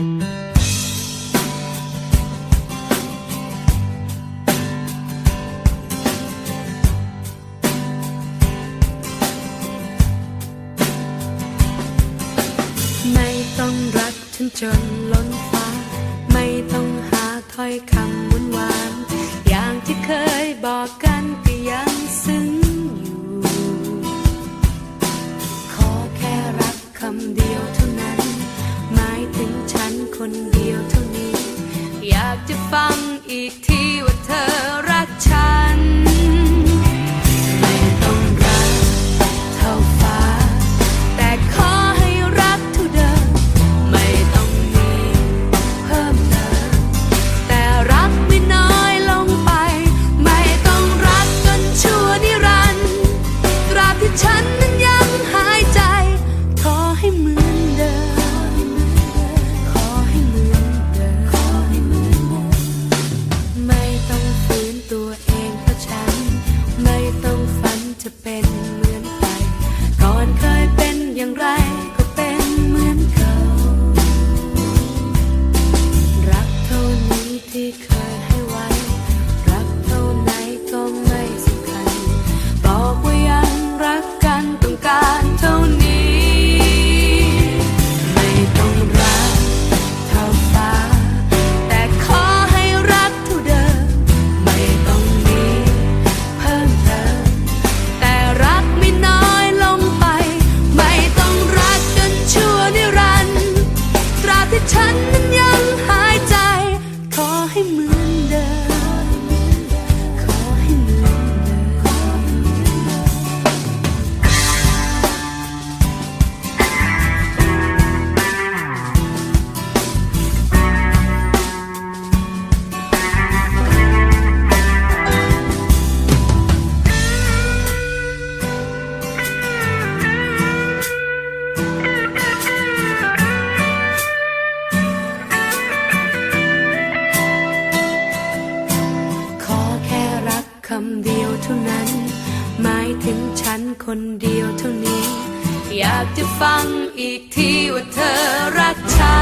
ไม่ต้องรักฉันจนล้นฟ้า ไม่ต้องหาถ้อยคำมุนหวานอย่างที่เคยบอกกัน คนเดียวเท่านี้ อยากจะฟังอีกทีว่าเธอรักฉัน